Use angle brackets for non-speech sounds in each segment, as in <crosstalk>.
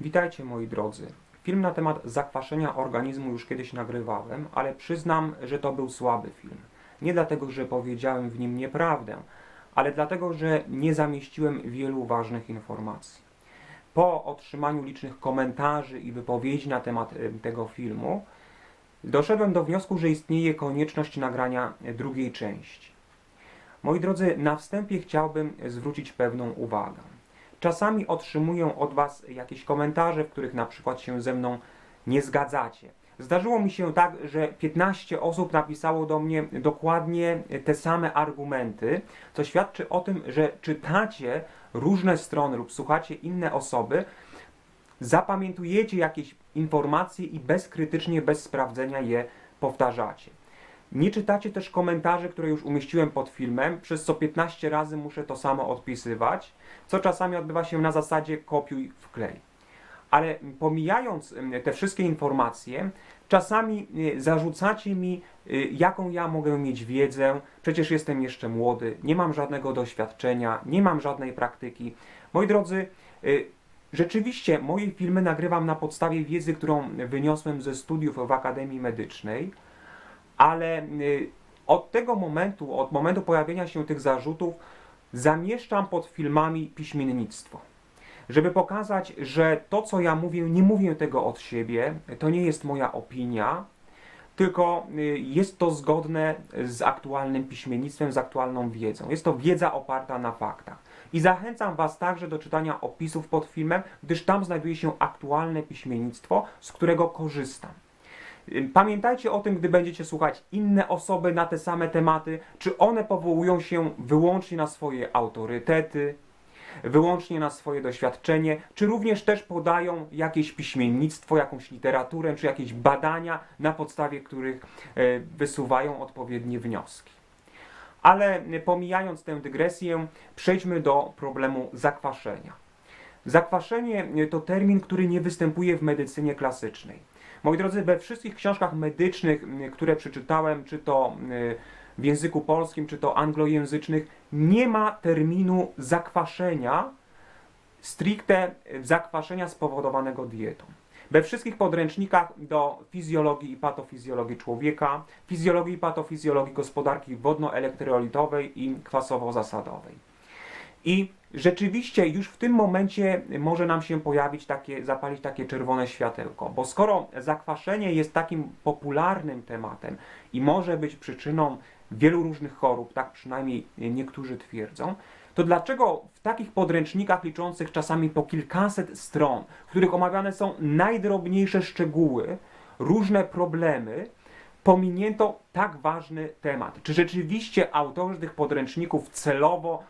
Witajcie moi drodzy. Film na temat zakwaszenia organizmu już kiedyś nagrywałem, ale przyznam, że to był słaby film. Nie dlatego, że powiedziałem w nim nieprawdę, ale dlatego, że nie zamieściłem wielu ważnych informacji. Po otrzymaniu licznych komentarzy i wypowiedzi na temat tego filmu, doszedłem do wniosku, że istnieje konieczność nagrania y, drugiej części. Moi drodzy, na wstępie chciałbym zwrócić pewną uwagę. Czasami otrzymuję od Was jakieś komentarze, w których na przykład się ze mną nie zgadzacie. Zdarzyło mi się tak, że 15 osób napisało do mnie dokładnie te same argumenty, co świadczy o tym, że czytacie różne strony lub słuchacie inne osoby, zapamiętujecie jakieś informacje i bezkrytycznie, bez sprawdzenia je powtarzacie. Nie czytacie też komentarzy, które już umieściłem pod filmem, przez co 15 razy muszę to samo odpisywać, co czasami odbywa się na zasadzie kopiuj wklej. Ale pomijając te wszystkie informacje, czasami y, zarzucacie mi, y, jaką ja mogę mieć wiedzę, przecież jestem jeszcze młody, nie mam żadnego doświadczenia, nie mam żadnej praktyki. Moi drodzy, y, rzeczywiście moje filmy nagrywam na podstawie wiedzy, którą wyniosłem ze studiów w Akademii Medycznej, ale y, od tego momentu, od momentu pojawienia się tych zarzutów, zamieszczam pod filmami piśmiennictwo. Żeby pokazać, że to, co ja mówię, nie mówię tego od siebie, to nie jest moja opinia, tylko y, jest to zgodne z aktualnym piśmiennictwem, z aktualną wiedzą. Jest to wiedza oparta na faktach. I zachęcam Was także do czytania opisów pod filmem, gdyż tam znajduje się aktualne piśmiennictwo, z którego korzystam. Pamiętajcie o tym, gdy będziecie słuchać inne osoby na te same tematy, czy one powołują się wyłącznie na swoje autorytety, wyłącznie na swoje doświadczenie, czy również też podają jakieś piśmiennictwo, jakąś literaturę, czy jakieś badania, na podstawie których e, wysuwają odpowiednie wnioski. Ale e, pomijając tę dygresję, przejdźmy do problemu zakwaszenia. Zakwaszenie e, to termin, który nie występuje w medycynie klasycznej. Moi drodzy, we wszystkich książkach medycznych, które przeczytałem, czy to w języku polskim, czy to anglojęzycznych, nie ma terminu zakwaszenia, stricte zakwaszenia spowodowanego dietą. We wszystkich podręcznikach do fizjologii i patofizjologii człowieka, fizjologii i patofizjologii gospodarki wodno-elektrolitowej i kwasowo-zasadowej. I rzeczywiście już w tym momencie może nam się pojawić takie, zapalić takie czerwone światełko, bo skoro zakwaszenie jest takim popularnym tematem i może być przyczyną wielu różnych chorób, tak przynajmniej niektórzy twierdzą, to dlaczego w takich podręcznikach liczących czasami po kilkaset stron, w których omawiane są najdrobniejsze szczegóły, różne problemy, pominięto tak ważny temat. Czy rzeczywiście autorzy tych podręczników celowo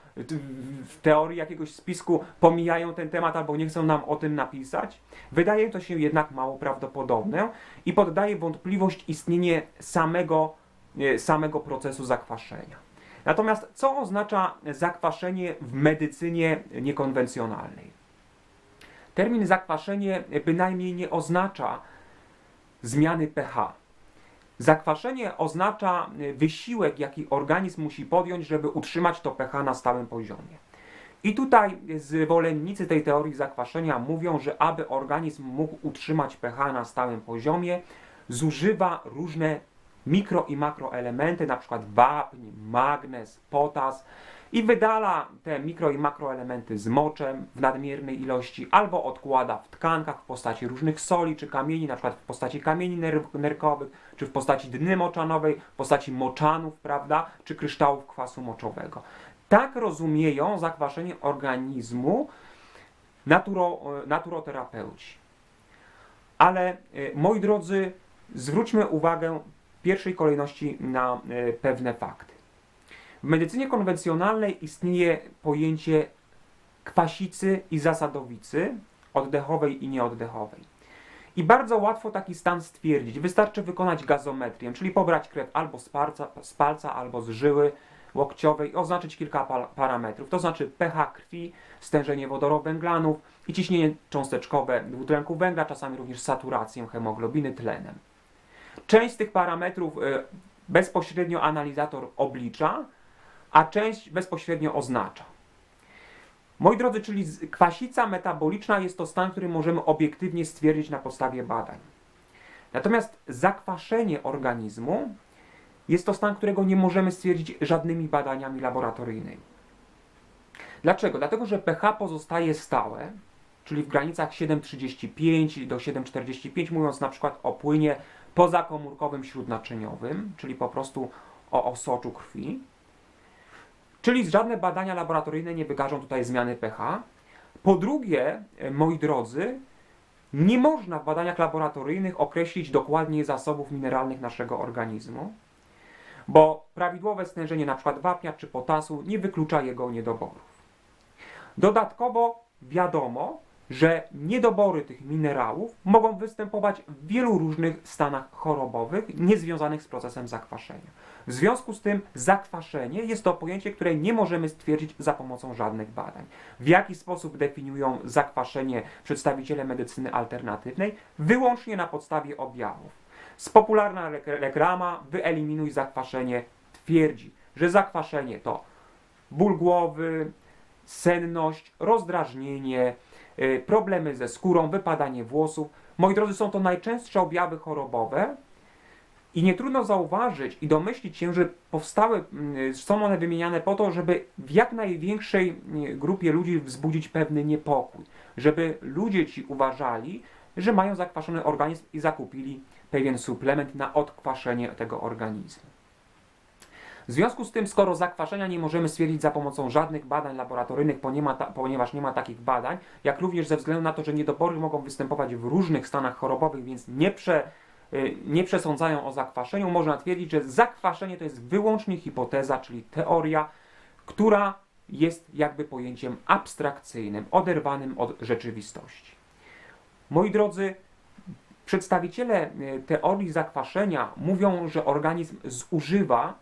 w teorii jakiegoś spisku pomijają ten temat albo nie chcą nam o tym napisać? Wydaje to się jednak mało prawdopodobne i poddaje wątpliwość istnienie samego, e, samego procesu zakwaszenia. Natomiast co oznacza zakwaszenie w medycynie niekonwencjonalnej? Termin zakwaszenie bynajmniej nie oznacza zmiany pH. Zakwaszenie oznacza y, wysiłek, jaki organizm musi podjąć, żeby utrzymać to pH na stałym poziomie. I tutaj zwolennicy tej teorii zakwaszenia mówią, że aby organizm mógł utrzymać pH na stałym poziomie, zużywa różne mikro i makroelementy, np. wapń, magnez, potas, i wydala te mikro i makroelementy z moczem w nadmiernej ilości albo odkłada w tkankach w postaci różnych soli czy kamieni, na przykład w postaci kamieni ner nerkowych, czy w postaci dny moczanowej, w postaci moczanów, prawda, czy kryształów kwasu moczowego. Tak rozumieją zakwaszenie organizmu naturo, naturoterapeuci. Ale e, moi drodzy, zwróćmy uwagę w pierwszej kolejności na e, pewne fakty. W medycynie konwencjonalnej istnieje pojęcie kwasicy i zasadowicy, oddechowej i nieoddechowej. I bardzo łatwo taki stan stwierdzić. Wystarczy wykonać gazometrię, czyli pobrać krew albo z palca, z palca albo z żyły łokciowej i oznaczyć kilka parametrów. To znaczy pH krwi, stężenie wodorowęglanów i ciśnienie cząsteczkowe dwutlenku węgla, czasami również saturację hemoglobiny tlenem. Część z tych parametrów y, bezpośrednio analizator oblicza, a część bezpośrednio oznacza. Moi drodzy, czyli kwasica metaboliczna jest to stan, który możemy obiektywnie stwierdzić na podstawie badań. Natomiast zakwaszenie organizmu jest to stan, którego nie możemy stwierdzić żadnymi badaniami laboratoryjnymi. Dlaczego? Dlatego, że pH pozostaje stałe, czyli w granicach 7,35 do 7,45, mówiąc na przykład o płynie pozakomórkowym śródnaczyniowym, czyli po prostu o osoczu krwi. Czyli żadne badania laboratoryjne nie wykażą tutaj zmiany pH. Po drugie, e, moi drodzy, nie można w badaniach laboratoryjnych określić dokładnie zasobów mineralnych naszego organizmu, bo prawidłowe stężenie np. wapnia czy potasu nie wyklucza jego niedoborów. Dodatkowo wiadomo, że niedobory tych minerałów mogą występować w wielu różnych stanach chorobowych niezwiązanych z procesem zakwaszenia. W związku z tym zakwaszenie jest to pojęcie, które nie możemy stwierdzić za pomocą żadnych badań. W jaki sposób definiują zakwaszenie przedstawiciele medycyny alternatywnej? Wyłącznie na podstawie objawów. Spopularna rek- reklama wyeliminuj zakwaszenie twierdzi, że zakwaszenie to ból głowy, senność, rozdrażnienie, y, problemy ze skórą, wypadanie włosów. Moi drodzy, są to najczęstsze objawy chorobowe i nie trudno zauważyć i domyślić się, że powstały, mm, są one wymieniane po to, żeby w jak największej y, grupie ludzi wzbudzić pewny niepokój, żeby ludzie ci uważali, że mają zakwaszony organizm i zakupili pewien suplement na odkwaszenie tego organizmu. W związku z tym, skoro zakwaszenia nie możemy stwierdzić za pomocą żadnych badań laboratoryjnych, ponieważ, nie ma takich badań, jak również ze względu na to, że niedobory mogą występować w różnych stanach chorobowych, więc nie, prze, nie przesądzają o zakwaszeniu, można twierdzić, że zakwaszenie to jest wyłącznie hipoteza, czyli teoria, która jest jakby pojęciem abstrakcyjnym, oderwanym od rzeczywistości. Moi drodzy, przedstawiciele y, teorii zakwaszenia mówią, że organizm zużywa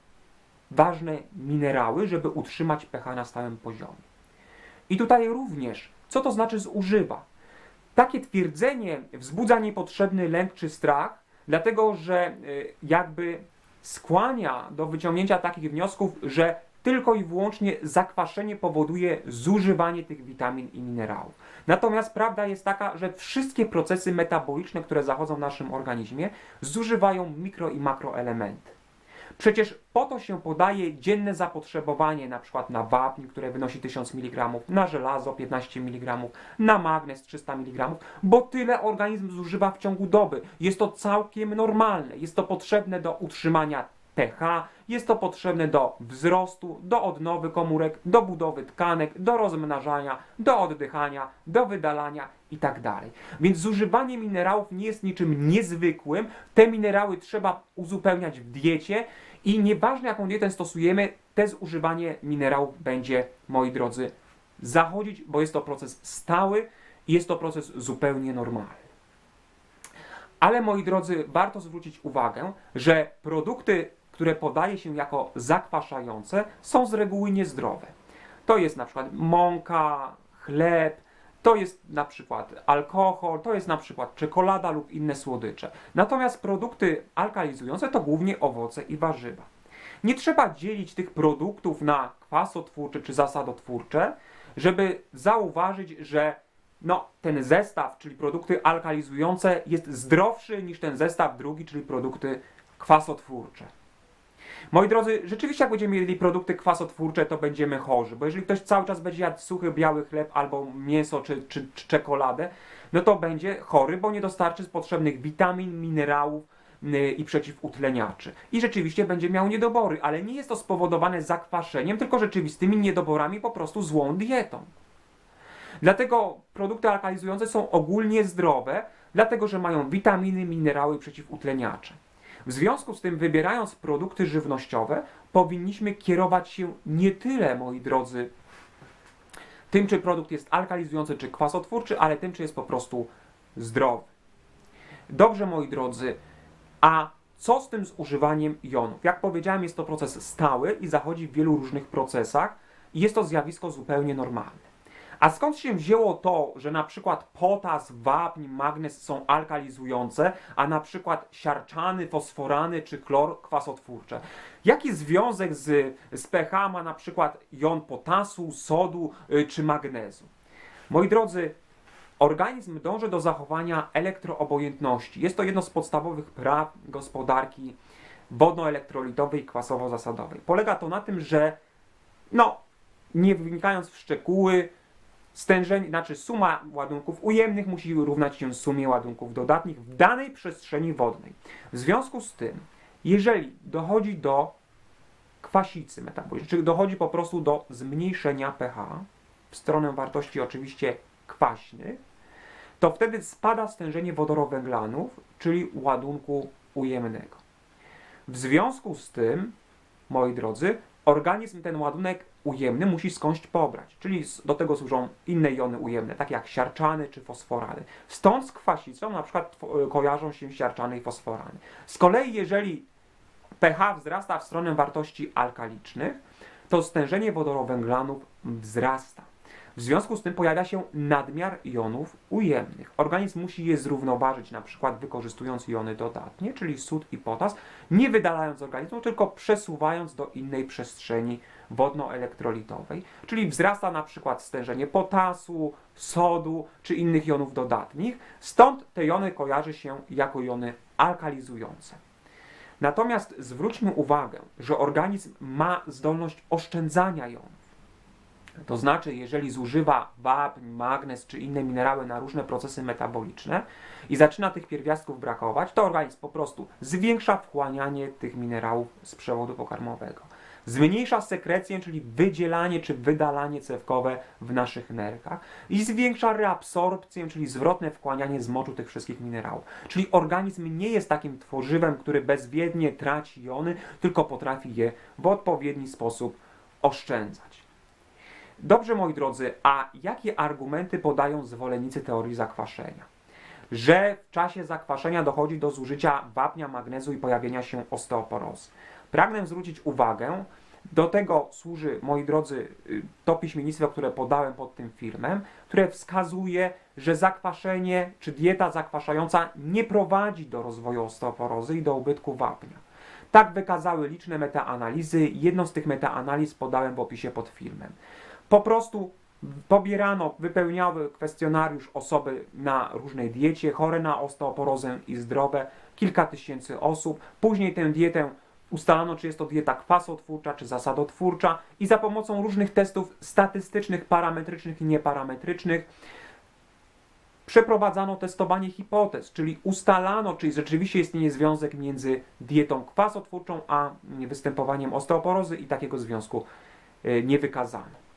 ważne minerały, żeby utrzymać pH na stałym poziomie. I tutaj również, co to znaczy zużywa? Takie twierdzenie wzbudza niepotrzebny lęk czy strach, dlatego że y, jakby skłania do wyciągnięcia takich wniosków, że tylko i wyłącznie zakwaszenie powoduje zużywanie tych witamin i minerałów. Natomiast prawda jest taka, że wszystkie procesy metaboliczne, które zachodzą w naszym organizmie, zużywają mikro i makroelementy. Przecież po to się podaje dzienne zapotrzebowanie na przykład na wapń, które wynosi 1000 mg, na żelazo 15 mg, na magnez 300 mg, bo tyle organizm zużywa w ciągu doby. Jest to całkiem normalne. Jest to potrzebne do utrzymania pH, jest to potrzebne do wzrostu, do odnowy komórek, do budowy tkanek, do rozmnażania, do oddychania, do wydalania itd. Więc zużywanie minerałów nie jest niczym niezwykłym. Te minerały trzeba uzupełniać w diecie i nieważne jaką dietę stosujemy, te zużywanie minerałów będzie, moi drodzy, zachodzić, bo jest to proces stały i jest to proces zupełnie normalny. Ale moi drodzy, warto zwrócić uwagę, że produkty, które podaje się jako zakwaszające, są z reguły niezdrowe. To jest na przykład mąka, chleb, to jest na przykład alkohol, to jest na przykład czekolada lub inne słodycze. Natomiast produkty alkalizujące to głównie owoce i warzywa. Nie trzeba dzielić tych produktów na kwasotwórcze czy zasadotwórcze, żeby zauważyć, że no, ten zestaw, czyli produkty alkalizujące, jest zdrowszy niż ten zestaw drugi, czyli produkty kwasotwórcze. Moi drodzy, rzeczywiście jak będziemy jedli produkty kwasotwórcze, to będziemy chorzy, bo jeżeli ktoś cały czas będzie jadł suchy, biały chleb albo mięso czy, czy, czy czekoladę, no to będzie chory, bo nie dostarczy potrzebnych witamin, minerałów yy, i przeciwutleniaczy. I rzeczywiście będzie miał niedobory, ale nie jest to spowodowane zakwaszeniem, tylko rzeczywistymi niedoborami, po prostu złą dietą. Dlatego produkty alkalizujące są ogólnie zdrowe, dlatego że mają witaminy, minerały i przeciwutleniacze. W związku z tym, wybierając produkty żywnościowe, powinniśmy kierować się nie tyle, moi drodzy, tym, czy produkt jest alkalizujący czy kwasotwórczy, ale tym, czy jest po prostu zdrowy. Dobrze, moi drodzy, a co z tym zużywaniem jonów? Jak powiedziałem, jest to proces stały i zachodzi w wielu różnych procesach i jest to zjawisko zupełnie normalne. A skąd się wzięło to, że na przykład potas, wapń, magnez są alkalizujące, a na przykład siarczany, fosforany czy chlor kwasotwórcze? Jaki związek z, z pH ma na przykład jon potasu, sodu y, czy magnezu? Moi drodzy, organizm dąży do zachowania elektroobojętności. Jest to jedno z podstawowych praw gospodarki wodnoelektrolitowej i kwasowo-zasadowej. Polega to na tym, że no, nie wnikając w szczegóły, stężenie, znaczy suma ładunków ujemnych musi równać się sumie ładunków dodatnich w danej przestrzeni wodnej. W związku z tym, jeżeli dochodzi do kwasicy metabolicznej, czyli dochodzi po prostu do zmniejszenia pH w stronę wartości oczywiście kwaśnych, to wtedy spada stężenie wodorowęglanów, czyli ładunku ujemnego. W związku z tym, moi drodzy, organizm ten ładunek ujemny musi skądś pobrać, czyli do tego służą inne jony ujemne, takie jak siarczany czy fosforany. Stąd z kwasicą na przykład tw- kojarzą się siarczany i fosforany. Z kolei jeżeli pH wzrasta w stronę wartości alkalicznych, to stężenie wodorowęglanów wzrasta. W związku z tym pojawia się nadmiar jonów ujemnych. Organizm musi je zrównoważyć, na przykład wykorzystując jony dodatnie, czyli sód i potas, nie wydalając z organizmu, tylko przesuwając do innej przestrzeni wodnoelektrolitowej, czyli wzrasta na przykład stężenie potasu, sodu czy innych jonów dodatnich. Stąd te jony kojarzy się jako jony alkalizujące. Natomiast zwróćmy uwagę, że organizm ma zdolność oszczędzania jonów. To znaczy, jeżeli zużywa wapń, magnez czy inne minerały na różne procesy metaboliczne i zaczyna tych pierwiastków brakować, to organizm po prostu zwiększa wchłanianie tych minerałów z przewodu pokarmowego. Zmniejsza sekrecję, czyli wydzielanie czy wydalanie cewkowe w naszych nerkach i zwiększa reabsorpcję, czyli zwrotne wchłanianie z moczu tych wszystkich minerałów. Czyli organizm nie jest takim tworzywem, który bezwiednie traci jony, tylko potrafi je w odpowiedni sposób oszczędzać. Dobrze, moi drodzy, a jakie argumenty podają zwolennicy teorii zakwaszenia? Że w czasie zakwaszenia dochodzi do zużycia wapnia, magnezu i pojawienia się osteoporozy. Pragnę zwrócić uwagę, do tego służy, moi drodzy, y, to piśmiennictwo, które podałem pod tym filmem, które wskazuje, że zakwaszenie czy dieta zakwaszająca nie prowadzi do rozwoju osteoporozy i do ubytku wapnia. Tak wykazały liczne metaanalizy. Jedną z tych metaanaliz podałem w opisie pod filmem. Po prostu pobierano, wypełniały kwestionariusz osoby na różnej diecie, chore na osteoporozę i zdrowe, kilka tysięcy osób. Później tę dietę ustalano, czy jest to dieta kwasotwórcza, czy zasadotwórcza i za pomocą różnych testów statystycznych, parametrycznych i nieparametrycznych przeprowadzano testowanie hipotez, czyli ustalano, czy rzeczywiście istnieje związek między dietą kwasotwórczą a występowaniem osteoporozy i takiego związku e, nie wykazano.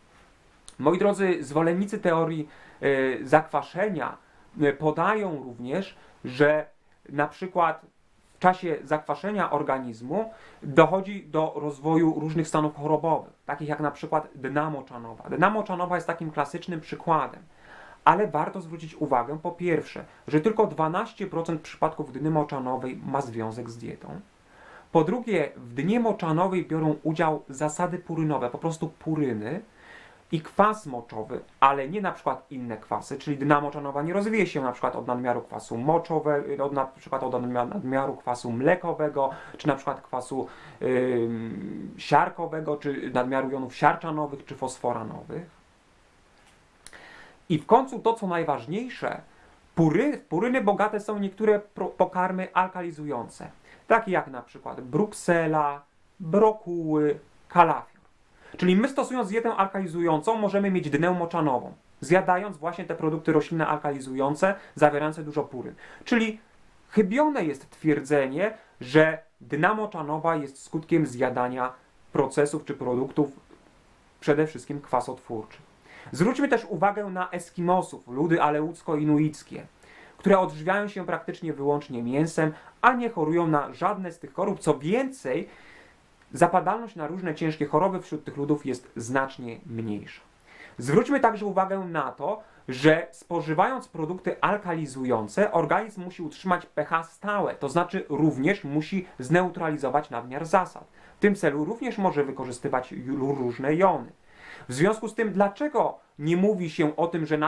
Moi drodzy, zwolennicy teorii e, zakwaszenia e, podają również, że na przykład w czasie zakwaszenia organizmu dochodzi do rozwoju różnych stanów chorobowych, takich jak na przykład dna moczanowa. Dna moczanowa jest takim klasycznym przykładem. Ale warto zwrócić uwagę, po pierwsze, że tylko 12% przypadków dny moczanowej ma związek z dietą. Po drugie, w dnie moczanowej biorą udział zasady purynowe, po prostu puryny i kwas moczowy, ale nie na przykład inne kwasy, czyli dna moczanowa nie rozwije się na przykład od nadmiaru kwasu moczowego, od na przykład od nadmia- nadmiaru kwasu mlekowego, czy na przykład kwasu ym, siarkowego, czy nadmiaru jonów siarczanowych, czy fosforanowych. I w końcu to, co najważniejsze, pury, puryny bogate są niektóre pokarmy alkalizujące, takie jak na przykład bruksela, brokuły, kalafior. Czyli my stosując dietę alkalizującą możemy mieć dnę moczanową, zjadając właśnie te produkty roślinne alkalizujące, zawierające dużo puryn. Czyli chybione jest twierdzenie, że dna moczanowa jest skutkiem zjadania procesów czy produktów przede wszystkim kwasotwórczych. Zwróćmy też uwagę na Eskimosów, ludy aleucko-inuickie, które odżywiają się praktycznie wyłącznie mięsem, a nie chorują na żadne z tych chorób. Co więcej, zapadalność na różne ciężkie choroby wśród tych ludów jest znacznie mniejsza. Zwróćmy także uwagę na to, że spożywając produkty alkalizujące, organizm musi utrzymać pH stałe, to znaczy również musi zneutralizować nadmiar zasad. W tym celu również może wykorzystywać różne jony. W związku z tym, dlaczego nie mówi się o tym, że,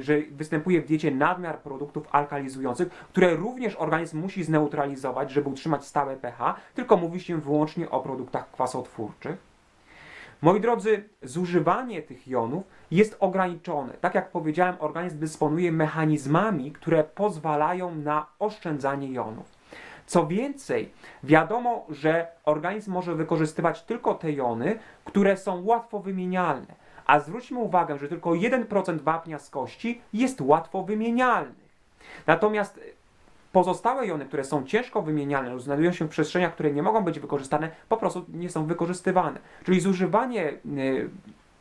że występuje w diecie nadmiar produktów alkalizujących, które również organizm musi zneutralizować, żeby utrzymać stałe pH, tylko mówi się wyłącznie o produktach kwasotwórczych? Moi drodzy, zużywanie tych jonów jest ograniczone. Tak jak powiedziałem, organizm dysponuje mechanizmami, które pozwalają na oszczędzanie jonów. Co więcej, wiadomo, że organizm może wykorzystywać tylko te jony, które są łatwo wymienialne. A zwróćmy uwagę, że tylko 1% wapnia z kości jest łatwo wymienialny. Natomiast pozostałe jony, które są ciężko wymienialne znajdują się w przestrzeniach, które nie mogą być wykorzystane, po prostu nie są wykorzystywane. Czyli zużywanie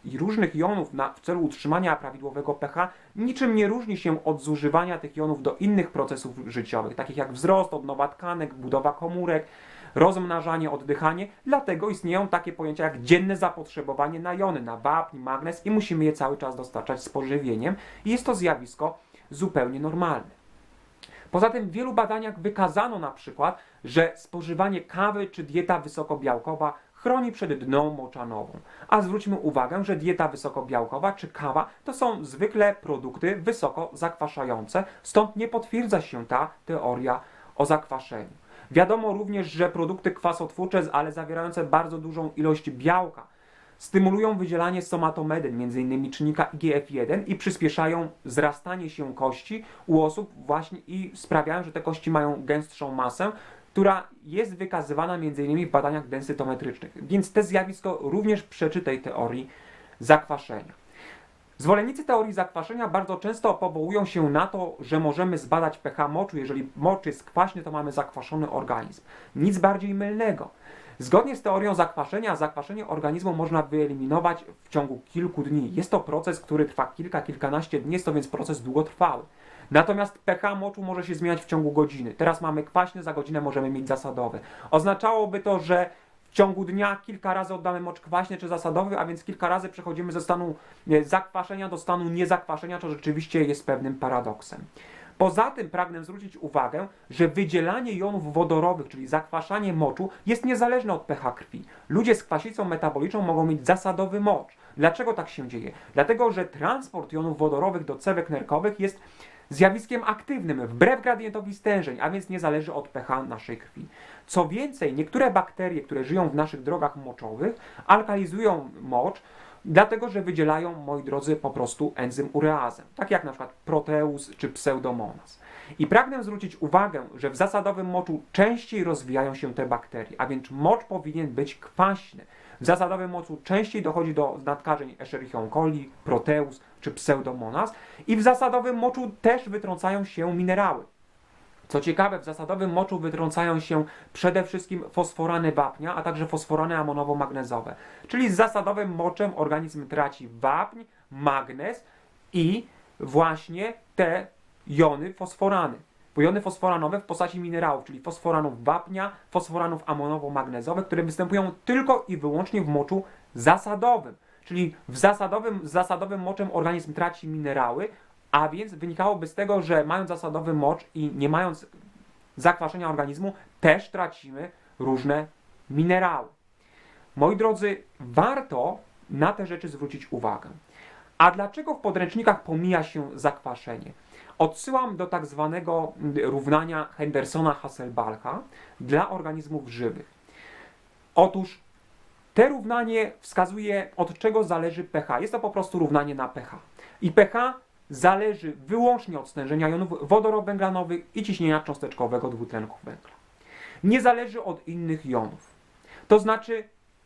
y, różnych jonów na, w celu utrzymania prawidłowego pH niczym nie różni się od zużywania tych jonów do innych procesów życiowych, takich jak wzrost, odnowa tkanek, budowa komórek, rozmnażanie, oddychanie. Dlatego istnieją takie pojęcia jak dzienne zapotrzebowanie na jony, na wapń, magnez i musimy je cały czas dostarczać z pożywieniem. I jest to zjawisko zupełnie normalne. Poza tym w wielu badaniach wykazano na przykład, że spożywanie kawy czy dieta wysokobiałkowa chroni przed dną moczanową. A zwróćmy uwagę, że dieta wysokobiałkowa czy kawa to są zwykle produkty wysoko zakwaszające, stąd nie potwierdza się ta teoria o zakwaszeniu. Wiadomo również, że produkty kwasotwórcze, ale zawierające bardzo dużą ilość białka, stymulują wydzielanie somatomedyn, m.in. czynnika IGF-1 i przyspieszają zrastanie się kości u osób właśnie i sprawiają, że te kości mają gęstszą masę, która jest wykazywana m.in. w badaniach densytometrycznych. Więc to zjawisko również przeczy tej teorii zakwaszenia. Zwolennicy teorii zakwaszenia bardzo często powołują się na to, że możemy zbadać pH moczu. Jeżeli mocz jest kwaśny, to mamy zakwaszony organizm. Nic bardziej mylnego. Zgodnie z teorią zakwaszenia, zakwaszenie organizmu można wyeliminować w ciągu kilku dni. Jest to proces, który trwa kilka, kilkanaście dni, jest to więc proces długotrwały. Natomiast pH moczu może się zmieniać w ciągu godziny. Teraz mamy kwaśny, za godzinę możemy mieć zasadowy. Oznaczałoby to, że w ciągu dnia kilka razy oddamy mocz kwaśny czy zasadowy, a więc kilka razy przechodzimy ze stanu zakwaszenia do stanu niezakwaszenia, co rzeczywiście jest pewnym paradoksem. Poza tym pragnę zwrócić uwagę, że wydzielanie jonów wodorowych, czyli zakwaszanie moczu, jest niezależne od pH krwi. Ludzie z kwasicą metaboliczną mogą mieć zasadowy mocz. Dlaczego tak się dzieje? Dlatego, że transport jonów wodorowych do cewek nerkowych jest zjawiskiem aktywnym, wbrew gradientowi stężeń, a więc nie zależy od pH naszej krwi. Co więcej, niektóre bakterie, które żyją w naszych drogach moczowych, alkalizują mocz, dlatego że wydzielają, moi drodzy, po prostu enzym ureazę, tak jak na przykład proteus czy pseudomonas. I pragnę zwrócić uwagę, że w zasadowym moczu częściej rozwijają się te bakterie, a więc mocz powinien być kwaśny. W zasadowym moczu częściej dochodzi do nadkażeń Escherichia coli, proteus czy pseudomonas i w zasadowym moczu też wytrącają się minerały. Co ciekawe, w zasadowym moczu wytrącają się przede wszystkim fosforany wapnia, a także fosforany amonowo-magnezowe. Czyli z zasadowym moczem organizm traci wapń, magnez i właśnie te jony fosforany. Bo jony fosforanowe w postaci minerałów, czyli fosforanów wapnia, fosforanów amonowo-magnezowych, które występują tylko i wyłącznie w moczu zasadowym. Czyli w zasadowym, zasadowym moczem organizm traci minerały, a więc wynikałoby z tego, że mając zasadowy mocz i nie mając zakwaszenia organizmu, też tracimy różne minerały. Moi drodzy, warto na te rzeczy zwrócić uwagę. A dlaczego w podręcznikach pomija się zakwaszenie? Odsyłam do tak zwanego równania Hendersona-Hasselbalcha dla organizmów żywych. Otóż te równanie wskazuje, od czego zależy pH. Jest to po prostu równanie na pH. I pH zależy wyłącznie od stężenia jonów wodorowęglanowych i ciśnienia cząsteczkowego dwutlenku węgla. Nie zależy od innych jonów. To znaczy,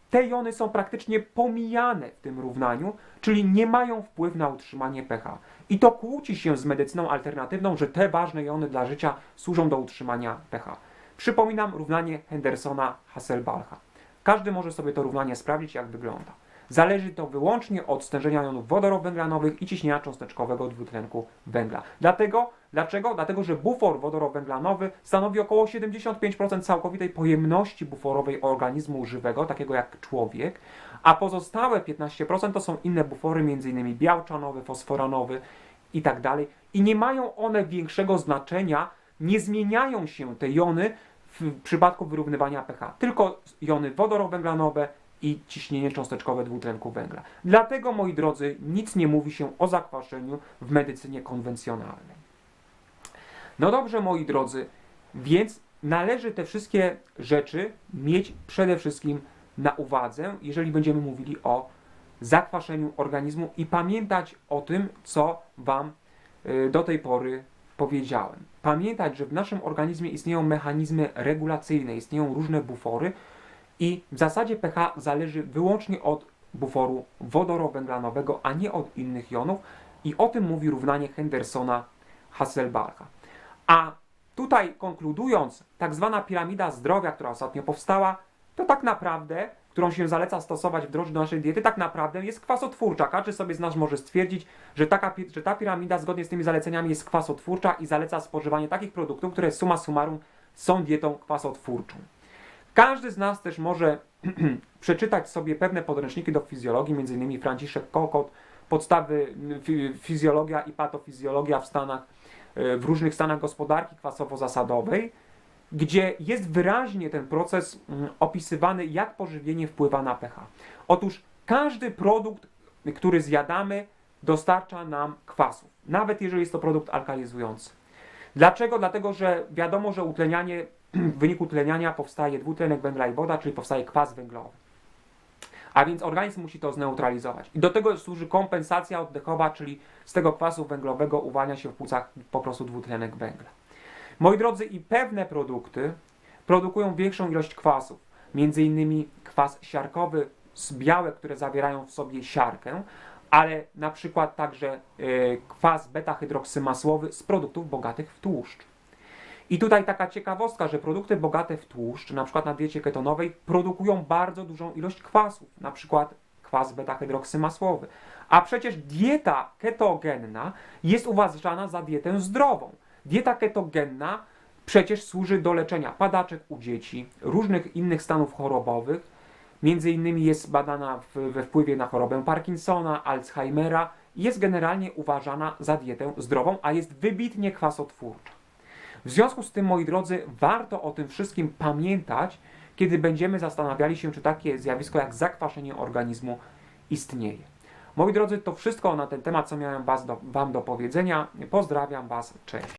te jony są praktycznie pomijane w tym równaniu, czyli nie mają wpływu na utrzymanie pH. I to kłóci się z medycyną alternatywną, że te ważne jony dla życia służą do utrzymania pH. Przypominam równanie Hendersona-Hasselbalcha. Każdy może sobie to równanie sprawdzić, jak wygląda. Zależy to wyłącznie od stężenia jonów wodorowęglanowych i ciśnienia cząsteczkowego dwutlenku węgla. Dlatego, dlaczego? Dlatego, że bufor wodorowęglanowy stanowi około 75% całkowitej pojemności buforowej organizmu żywego, takiego jak człowiek, a pozostałe 15% to są inne bufory, m.in. białczanowy, fosforanowy i tak. I nie mają one większego znaczenia, nie zmieniają się te jony w przypadku wyrównywania pH. Tylko jony wodorowęglanowe i ciśnienie cząsteczkowe dwutlenku węgla. Dlatego, moi drodzy, nic nie mówi się o zakwaszeniu w medycynie konwencjonalnej. No dobrze, moi drodzy, więc należy te wszystkie rzeczy mieć przede wszystkim na uwadze, jeżeli będziemy mówili o zakwaszeniu organizmu i pamiętać o tym, co Wam y, do tej pory powiedziałem. Pamiętać, że w naszym organizmie istnieją mechanizmy regulacyjne, istnieją różne bufory i w zasadzie pH zależy wyłącznie od buforu wodorowęglanowego, a nie od innych jonów i o tym mówi równanie Hendersona-Hasselbalcha. A tutaj konkludując, tak zwana piramida zdrowia, która ostatnio powstała, to tak naprawdę, którą się zaleca stosować w drodze do naszej diety, tak naprawdę jest kwasotwórcza. Każdy sobie z nas może stwierdzić, że, taka, że ta piramida zgodnie z tymi zaleceniami jest kwasotwórcza i zaleca spożywanie takich produktów, które summa summarum są dietą kwasotwórczą. Każdy z nas też może <clears throat> przeczytać sobie pewne podręczniki do fizjologii, m.in. Franciszek Kokot, podstawy fi- fizjologia i patofizjologia w Stanach, e, w różnych stanach gospodarki kwasowo-zasadowej, gdzie jest wyraźnie ten proces mm, opisywany, jak pożywienie wpływa na pH. Otóż każdy produkt, który zjadamy, dostarcza nam kwasów, nawet jeżeli jest to produkt alkalizujący. Dlaczego? Dlatego, że wiadomo, że utlenianie, <clears throat> w wyniku tleniania powstaje dwutlenek węgla i woda, czyli powstaje kwas węglowy. A więc organizm musi to zneutralizować. I do tego służy kompensacja oddechowa, czyli z tego kwasu węglowego uwalnia się w płucach po prostu dwutlenek węgla. Moi drodzy, i pewne produkty produkują większą ilość kwasów, między innymi kwas siarkowy z białek, które zawierają w sobie siarkę, ale na przykład także e, kwas beta-hydroksymasłowy z produktów bogatych w tłuszcz. I tutaj taka ciekawostka, że produkty bogate w tłuszcz, na przykład na diecie ketonowej, produkują bardzo dużą ilość kwasów, na przykład kwas beta-hydroksymasłowy. A przecież dieta ketogenna jest uważana za dietę zdrową. Dieta ketogenna przecież służy do leczenia padaczek u dzieci, różnych innych stanów chorobowych. Między innymi jest badana w, we wpływie na chorobę Parkinsona, Alzheimera i jest generalnie uważana za dietę zdrową, a jest wybitnie kwasotwórcza. W związku z tym, moi drodzy, warto o tym wszystkim pamiętać, kiedy będziemy zastanawiali się, czy takie zjawisko jak zakwaszenie organizmu istnieje. Moi drodzy, to wszystko na ten temat, co miałem was do, Wam do powiedzenia. Pozdrawiam Was, cześć.